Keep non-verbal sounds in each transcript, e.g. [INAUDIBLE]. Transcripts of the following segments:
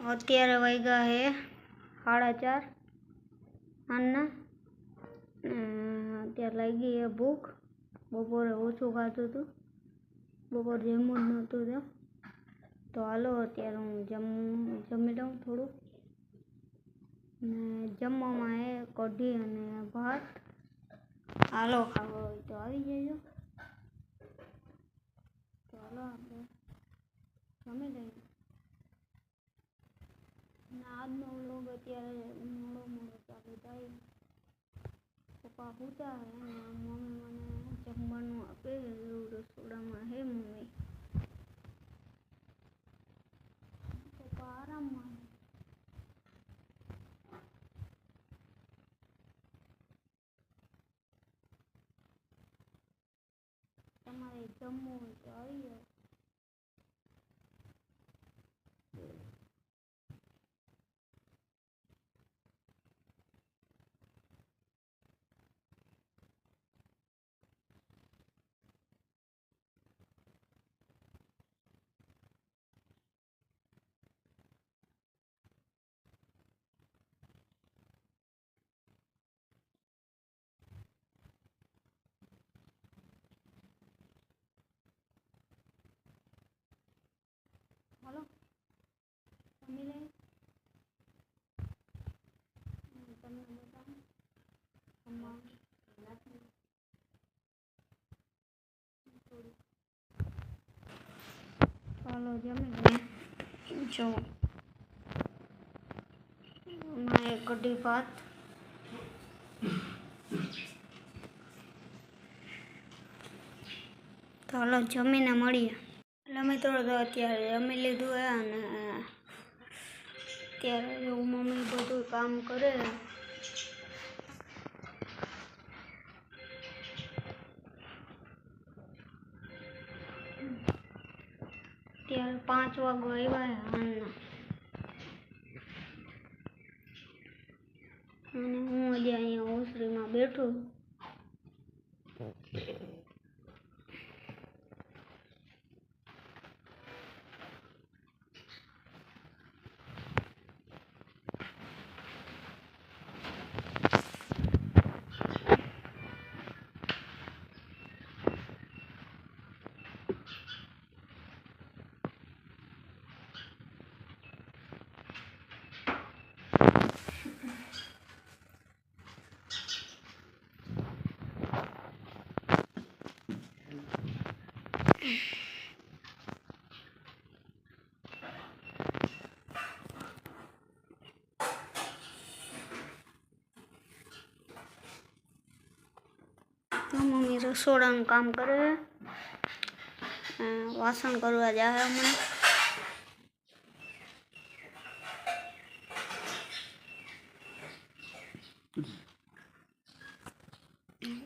અત્યારે વાગ્યા હે સાડા ચાર આના અત્યારે લાગી હે ભૂખ બપોરે ઓછું ખાધું હતું બપોર જમવું જ નહોતું તો તો હાલો અત્યારે હું જમ જમી લઉં થોડુંક ને જમવામાં એ કઢી અને ભાત હાલો ખાવા હોય તો આવી જજો તો હાલો આપણે જમી લઈએ અને આજનો વ્લોગ અત્યારે મોડો મોડો ચાલુ થાય પપ્પા પૂછા હે અને મમ્મી મને જમવાનું આપે એવું રસોડામાં હે મમ્મી પપ્પા આરામમાં હે. તમારે જમવું હોય તો આવી જાઓ હાલો જમી લઈએ હું તમને બતાવું જમવાનું થોડું ચાલો જમી લઈએ જો મારે કઢી ભાત ચાલો જમીને મળીએ એટલે મિત્રો તો અત્યારે જમી લીધું હે અને અત્યારે એવું મમ્મી બધું કામ કરે ત્યારે પાંચ વાગો આવ્યા હાલના. અને હું હજી અહીંયા ઓસરીમાં બેઠો છું તો મમ્મી રસોડાનું કામ કરે. વાસણ કરવા જાય હમણાં.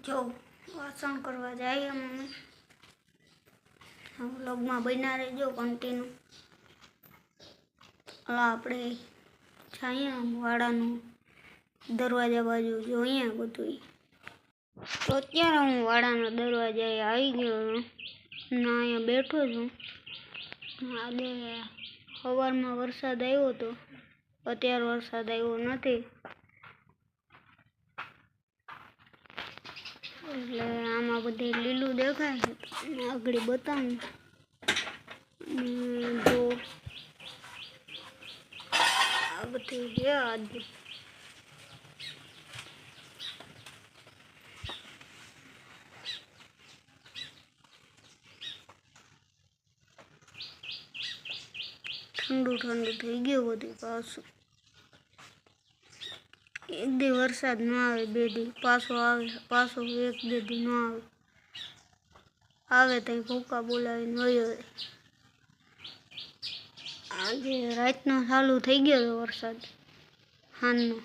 જો, વાસણ કરવા જાય મમ્મી વ્લોગમાં બન્યા રહેજો કન્ટિન્યુ હાલો આપણે જઈએ વાડાનું દરવાજા બાજુ જોઈએ બધું તો અત્યારે હું વાડાના દરવાજાએ આવી ગયો છું. ના અહીંયા બેઠો છું. આજે સવારમાં વરસાદ આવ્યો હતો. અત્યારે વરસાદ આવ્યો નથી. એટલે આમાં બધે લીલું દેખાય છે. આગળ બતાવું. જો આ બધું છે આજે. ઠંડુ ઠંડુ થઈ ગયું બધું પાછું. એક દી વરસાદ ન આવે, બે દી પાછો આવે, પાછો એક બે દી ન આવે. આવે તો ભૂકા બોલાવીને વયો આજે રાતનો ચાલુ થઈ ગયો હતો વરસાદ હાનનો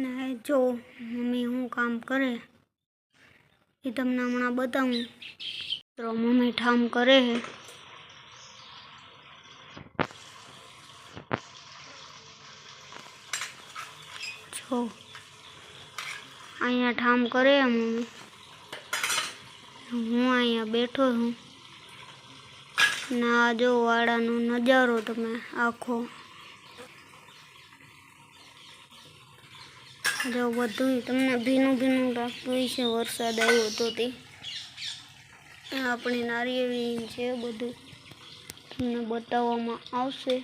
ને જો મમ્મી હું કામ કરે એ તમને હમણાં બતાવું. તો મમ્મી ઠામ કરે છે. જો. અહીંયા ઠામ કરે છે મમ્મી. હું અહીંયા બેઠો છું. ના જો વાડાનો નજારો તમે આખો જો બધું તમને ભીનું ભીનું લાગતું હશે વરસાદ આવ્યો હતો તે. આપણી નારી એવી છે બધું. તમને બતાવવામાં આવશે.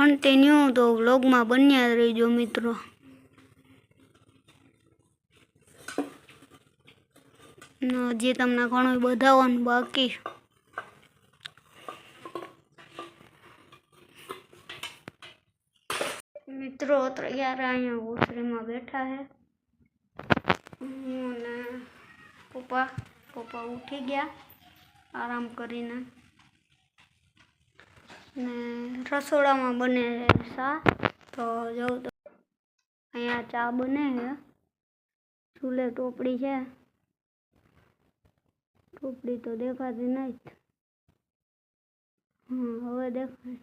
કન્ટિન્યુ તો વ્લોગમાં બન્યા રહીજો મિત્રો. ને હજી તમને ઘણું બતાવવાનું બાકી મિત્રો, અત્યારે અહીંયા ઓસરીમાં બેઠા છે. હું ને પપ્પા પપ્પા ઉઠી ગયા. આરામ કરીને ને રસોડામાં બને છે ચા તો જોઉં તો અહીંયા ચા બને છે. ચૂલે ટોપડી છે. ટોપડી તો દેખાતી જ. હા હવે દેખાય.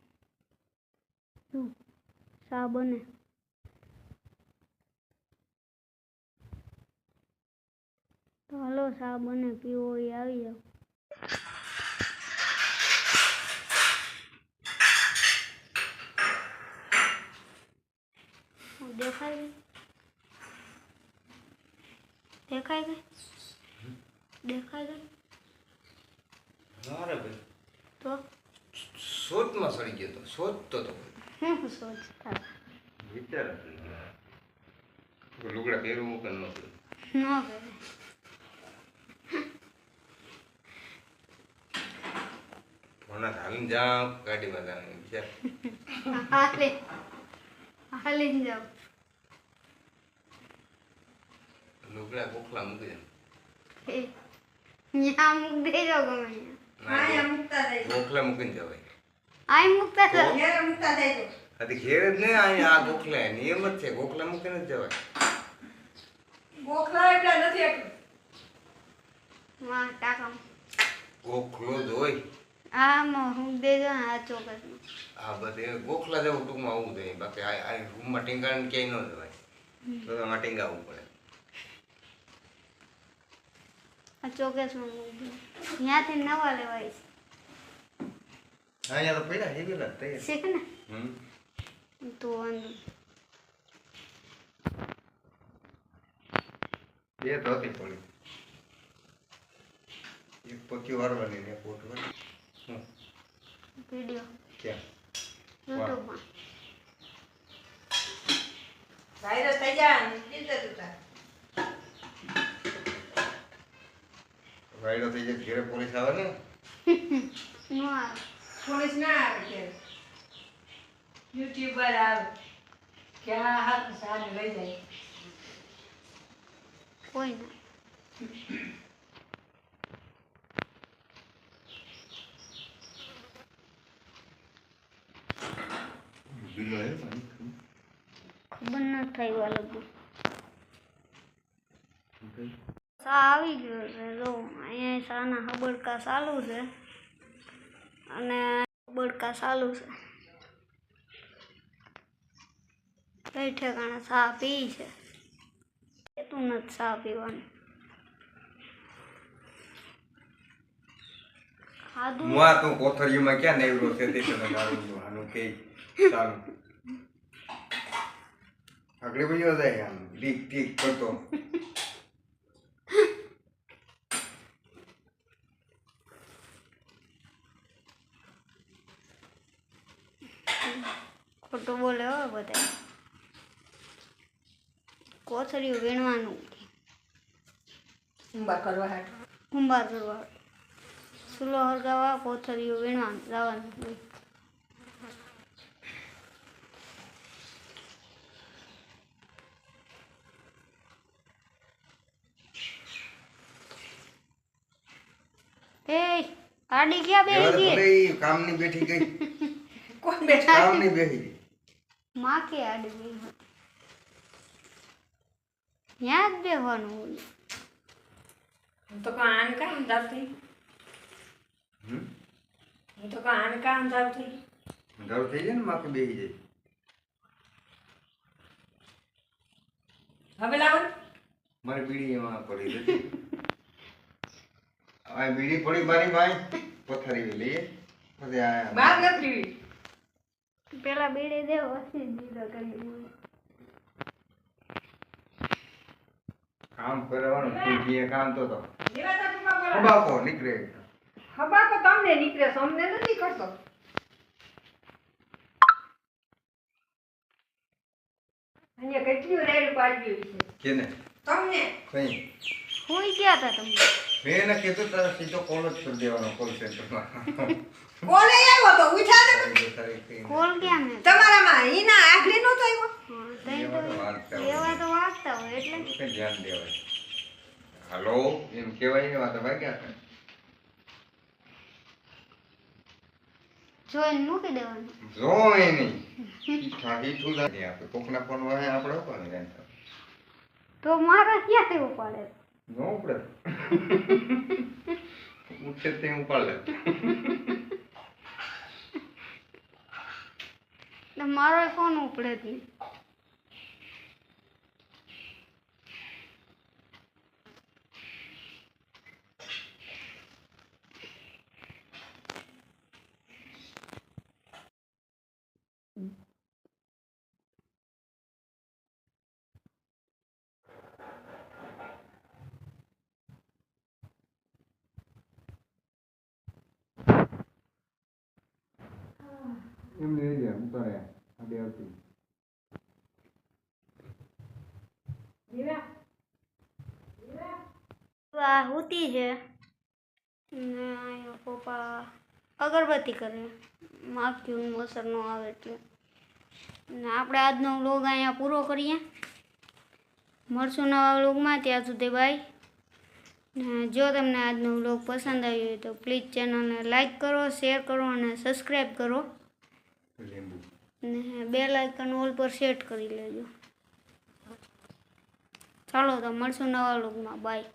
ચા બને. તો હલો, ચા બને, પીવો, એ આવી જાવ દેખાય ગઈ દેખાય ગઈ દેખાય ગઈ અરે ભાઈ. તો? શોધમાં સડી ગયો તો. શોધતો તો. હું વિચાર લુગડા પહેરવું મૂકે ન ન મને હાલીને જાઉં ગાડીમાં જાઉં વિચાર હાલે. હાલીને જાવ લુગડા કોખલા મૂકી દે ત્યાં મૂક દેજો ગમે ત્યાં કોખલા મૂકીને જવાય આઈ મૂકતા તો? જાઓ આ તો ઘેર જ ને અહીંયા આ ગોખલા નિયમ જ છે ગોખલા મૂકીને જ જવાય ગોખલા એટલે નથી એટલું. માં ટાકા ગોખલો જ હોય આમાં હું દેજો આ ચોકસમાં આ બધે ગોખલા જેવું ટૂંકમાં આવું થાય બાકી આ આ રૂમમાં ટીંગાણ ક્યાંય ન જવાય તો એમાં ટીંગાવવું પડે આ ચોકસમાં મૂક ત્યાંથી નવા લેવાય અહીંયા તો પડ્યા હેવી લાગ તૈયાર. ને? તો બે તો હતી પડી એક પોતી વારવાની ને ક્યાં? યુટ્યુબમાં. વાયરસ થઈ જાય જીતે વાયડો થઈ જાય ઘેરે પોલીસ આવે ને પોલીસ ના આવે કે યુટ્યુબર આવે કે આ હાથ સાને લઈ જાય કોઈ ના ખબર ના સા આવી ગયો અહીંયા સાના હબડકા ચાલુ છે. અને હબડકા ચાલુ છે. કઈ ઠેકાણે ચા પી છે? તું નથી ચા પીવાનું. ખાધું? મુઆ તું ક્યાં નેવડો છે તે તને આનું કે ચાલુ. આગળ બીજો જાય આમ. ટીક ટીક કરતો. ખોટું બોલે હો બધા કોથળીઓ વીણવાનું કુંભાર કરવા હાટ. કુંભાર કરવા. સુલો હરગાવા કોથળીઓ વીણવાનું લાવવાનું. એ આડી ક્યાં બેસી? ગઈ કામની બેઠી ગઈ. કોણ બેઠા કામની બેઠી ગઈ માં કે આડી ગઈ હતી ત્યાં જ બેહવાનું હોય હું તો કાં આને કાં અંધારતી હમ હું તો કાં આને કાં અંધારતી અંધારું થઈ જાય ને માથે બેસી જાય હવે લાવો ને. મારી બીડી એમાં પડી હતી આ બીડી પડી મારી ભાઈ પથારી લઈએ પછી આ બહાર નથી પીવી પેલા બીડી દે પછી દીધો કરી કામ કરવાનું કોઈ કામ તો તો. તંબાકુ નીકળે. હબાકો તમને નીકળે અમને નથી કરતો અહીંયા કેટલી રેડ પાડવી છે. કેને? તમને. કઈ? કોઈ ગયા હતા તમને? મેં કીધું તારા સીધો કોલ જ કરી દેવાનો કોલ સેન્ટરમાં કોલે આવ્યો તો ઉઠા ને કોલ ક્યાં મેં તમારામાં ઈના આખરી નો તો આવ્યો એવા તો વાગતા હોય એટલે ધ્યાન દેવાય. હલો એમ કહેવાય એવા તો ભાગ્યા છે જોઈને મૂકી દેવાનું. જોઈ નહીં ઠાકી તું નહીં આપણે કોકના ફોન વાય આપણે પણ જાણ તો મારા તેવું પડે નો ઉપડે. [LAUGHS] ઉઠે તે ઉપાડે તો મારો ફોન ઉપડે જ નહીં. એમ લઈ જાય ઉતારે આડે આવતી આ હુતી છે. ને અહીંયા પપ્પા અગરબત્તી કરે. માખ્યું મસર ન આવે એટલે. ને આપણે આજનો વ્લોગ અહીંયા પૂરો કરીએ. મળશું નવા વ્લોગમાં ત્યાં સુધી બાય ને જો તમને આજનો વ્લોગ પસંદ આવ્યો હોય તો પ્લીઝ ચેનલને લાઈક કરો શેર કરો અને સબસ્ક્રાઈબ કરો. ને બેલ આઇકન ઓલ પર સેટ કરી લેજો. ચાલો તો મળશું નવા લોકમાં બાય